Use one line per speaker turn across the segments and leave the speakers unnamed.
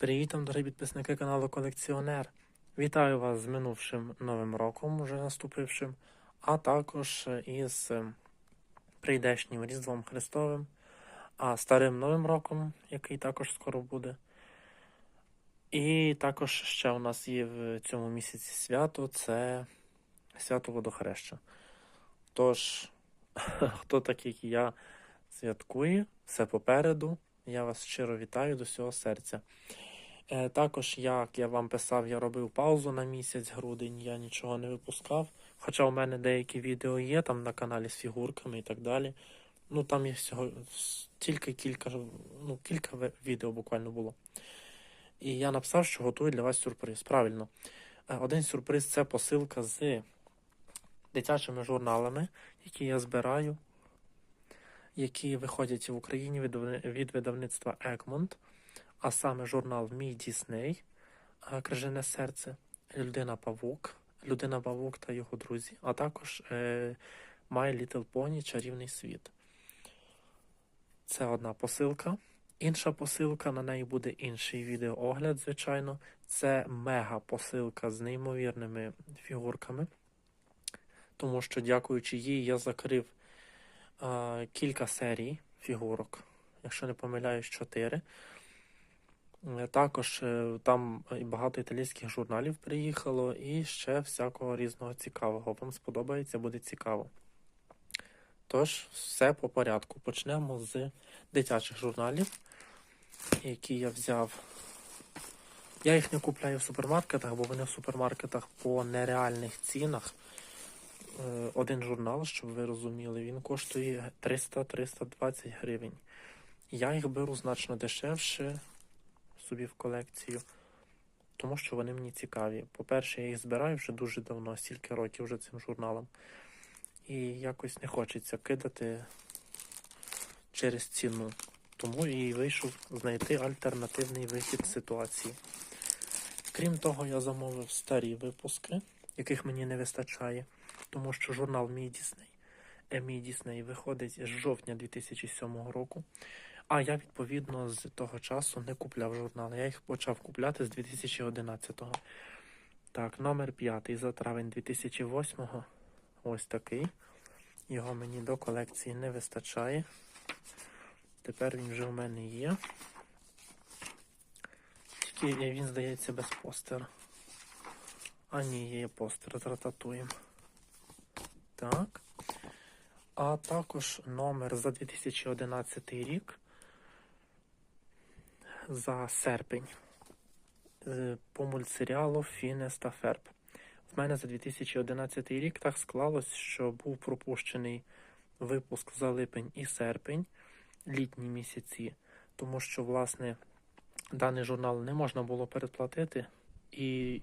Привіт, дорогі підписники каналу Колекціонер. Вітаю вас з минувшим новим роком, уже наступившим, а також із прийдешнім Різдвом Христовим, а старим Новим роком, який також скоро буде. І також ще у нас є в цьому місяці свято це свято водохреща. Тож, хто так, як і я, святкує, все попереду. Я вас щиро вітаю до всього серця. Е, Також, як я вам писав, я робив паузу на місяць, грудень, я нічого не випускав. Хоча у мене деякі відео є там на каналі з фігурками і так далі. Ну там є всього тільки кілька, ну, кілька відео буквально було. І я написав, що готую для вас сюрприз. Правильно. Е, Один сюрприз це посилка з дитячими журналами, які я збираю, які виходять в Україні від, видавництва Egmont а саме журнал Мій Дісней, е, Крижане серце, Людина Павук, Людина Павук та його друзі, а також е, My Little Pony Чарівний світ. Це одна посилка. Інша посилка, на неї буде інший відеоогляд, звичайно. Це мега посилка з неймовірними фігурками. Тому що, дякуючи їй, я закрив е, кілька серій фігурок, якщо не помиляюсь, чотири. Е, Також е, там і багато італійських журналів приїхало, і ще всякого різного цікавого. Вам сподобається, буде цікаво. Тож, все по порядку. Почнемо з дитячих журналів, які я взяв. Я їх не купляю в супермаркетах, бо вони в супермаркетах по нереальних цінах. Е, Один журнал, щоб ви розуміли, він коштує 300-320 гривень. Я їх беру значно дешевше собі в колекцію, тому що вони мені цікаві. По-перше, я їх збираю вже дуже давно, стільки років вже цим журналом. І якось не хочеться кидати через ціну. Тому і вийшов знайти альтернативний вихід ситуації. Крім того, я замовив старі випуски, яких мені не вистачає, тому що журнал Мій Дісней, е, Мій Дісней виходить з жовтня 2007 року. А я, відповідно, з того часу не купляв журнали. Я їх почав купляти з 2011-го. Так, номер 5 за травень 2008-го. Ось такий. Його мені до колекції не вистачає. Тепер він вже у мене є. Тільки він, здається, без постера. А ні, є постер з рататуєм. Так. А також номер за 2011 рік за серпень по мультсеріалу Фінес та Ферб. В мене за 2011 рік так склалось, що був пропущений випуск за липень і серпень, літні місяці, тому що, власне, даний журнал не можна було передплатити, і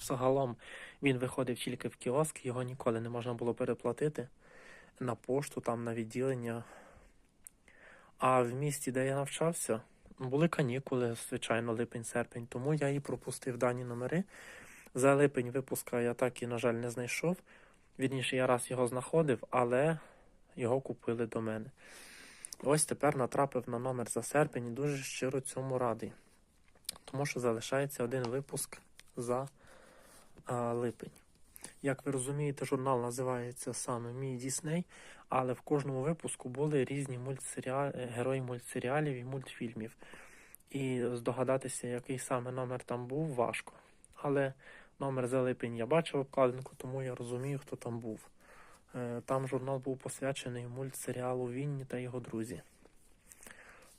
загалом він виходив тільки в кіоск, його ніколи не можна було переплатити на пошту, там на відділення. А в місті, де я навчався, були канікули, звичайно, липень-серпень, тому я і пропустив дані номери. За липень випуска я так і, на жаль, не знайшов. Вірніше, я раз його знаходив, але його купили до мене. Ось тепер натрапив на номер за серпень і дуже щиро цьому радий. Тому що залишається один випуск за а, липень. Як ви розумієте, журнал називається саме Мій Дісней, але в кожному випуску були різні мультсеріали, герої мультсеріалів і мультфільмів. І здогадатися, який саме номер там був, важко. Але номер за липень я бачив обкладинку, тому я розумію, хто там був. Е, Там журнал був посвячений мультсеріалу Вінні та його друзі.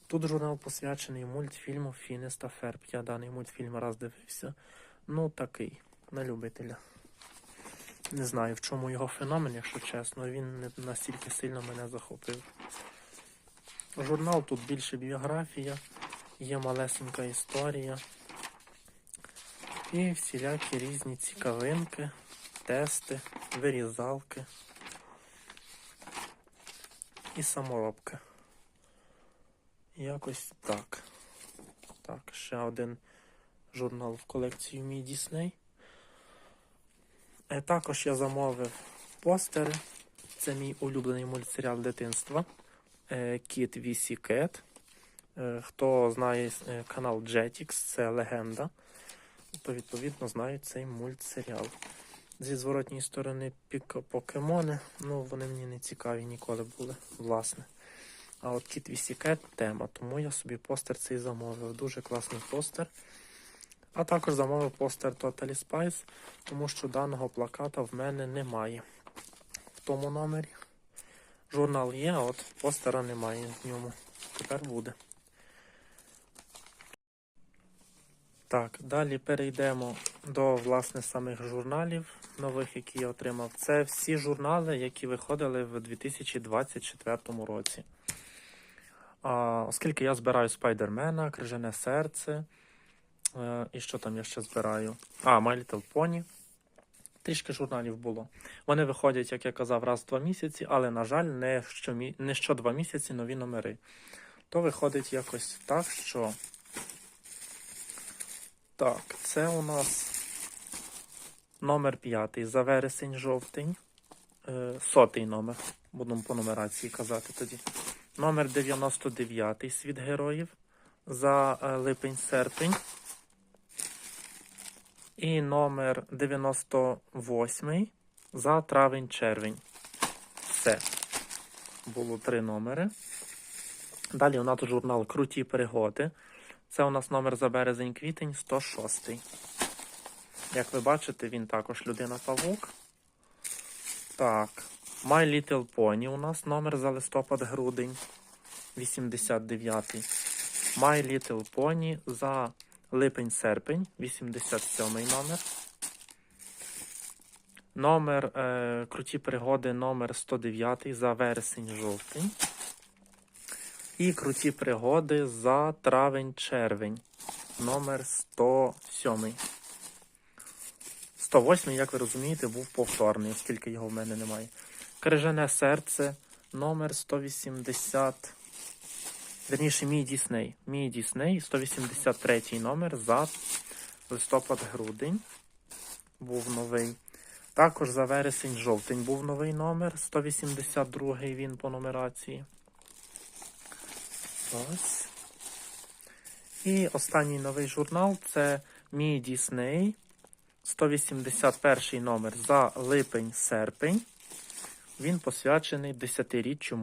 Тут журнал посвячений мультфільму Фінес та Ферб. Я даний мультфільм раз дивився. Ну, такий, на любителя. Не знаю, в чому його феномен, якщо чесно. Він не настільки сильно мене захопив. Журнал тут більше біографія, є малесенька історія. І всілякі різні цікавинки, тести, вирізалки і саморобки. Якось так. Так, ще один журнал в колекцію Мій Дісней. Е, Також я замовив постери. Це мій улюблений мультсеріал дитинства. Е, Кіт Вісі Кет. Е, Хто знає канал Jetix, це легенда, то відповідно знають цей мультсеріал. Зі зворотньої сторони покемони, ну вони мені не цікаві ніколи були, власне. А от Кіт Вісікет тема, тому я собі постер цей замовив. Дуже класний постер. А також замовив постер Totally Spice, тому що даного плаката в мене немає в тому номері. Журнал є, а от постера немає в ньому. Тепер буде. Так, далі перейдемо до власне самих журналів нових, які я отримав. Це всі журнали, які виходили в 2024 році. А, оскільки я збираю Спайдермена, Крижане серце. Е, і що там я ще збираю? А, My Little Pony. Трішки журналів було. Вони виходять, як я казав, раз в два місяці, але, на жаль, не що, не що два місяці нові номери. То виходить якось так, що. Так, це у нас номер п'ятий за вересень-жовтень. Е, сотий номер. Будемо по нумерації казати тоді. Номер 99 світ героїв за е, липень-серпень. І номер 98 за травень-червень. Все. Було три номери. Далі у нас журнал Круті пригоди. Це у нас номер за березень-квітень 106. Як ви бачите, він також людина-павук. Так. My Little Pony у нас номер за листопад-грудень 89. My Little Pony за липень-серпень 87 номер. Номер е, Круті пригоди номер 109 за вересень-жовтень. І круті пригоди за травень-червень. Номер 107. 108, як ви розумієте, був повторний, оскільки його в мене немає. Крижане серце номер 180. Верніше, мій Дісней. Мій Дісней, 183 номер за листопад-грудень. Був новий. Також за вересень-жовтень був новий номер. 182 він по нумерації. Ось. І останній новий журнал це Мій Дісней. 181 номер за липень-серпень. Він посвячений 10-річчю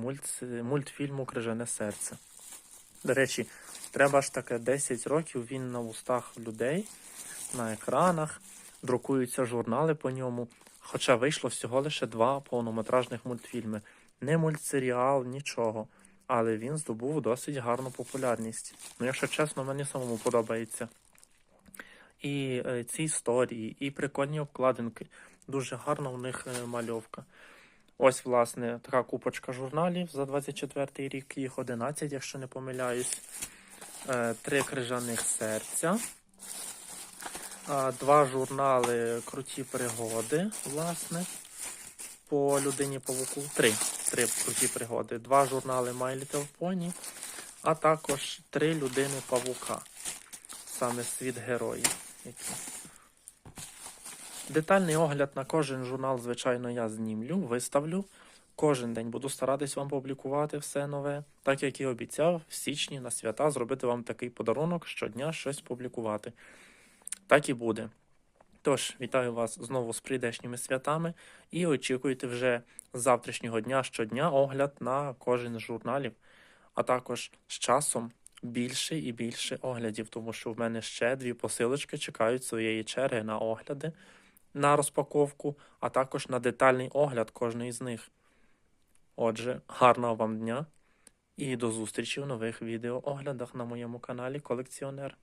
мультфільму Крижане серце. До речі, треба ж таке 10 років він на устах людей, на екранах, друкуються журнали по ньому. Хоча вийшло всього лише два повнометражних мультфільми. Не мультсеріал, нічого. Але він здобув досить гарну популярність. Ну, якщо чесно, мені самому подобається. І е, ці історії, і прикольні обкладинки. Дуже гарна у них е, мальовка. Ось, власне, така купочка журналів за 24 рік, їх 11, якщо не помиляюсь. Е, Три крижаних серця. Два журнали Круті пригоди, власне. По людині павуку. Три. Три круті пригоди. Два журнали My Little Pony, а також три людини павука. Саме світ героїв. Які. Детальний огляд на кожен журнал, звичайно, я знімлю, виставлю. Кожен день буду старатись вам публікувати все нове, так як і обіцяв в січні на свята зробити вам такий подарунок, щодня щось публікувати. Так і буде. Тож, вітаю вас знову з прийдешніми святами і очікуйте вже з завтрашнього дня щодня огляд на кожен з журналів, а також з часом більше і більше оглядів, тому що в мене ще дві посилочки чекають своєї черги на огляди, на розпаковку, а також на детальний огляд кожної з них. Отже, гарного вам дня і до зустрічі в нових відеооглядах на моєму каналі Колекціонер.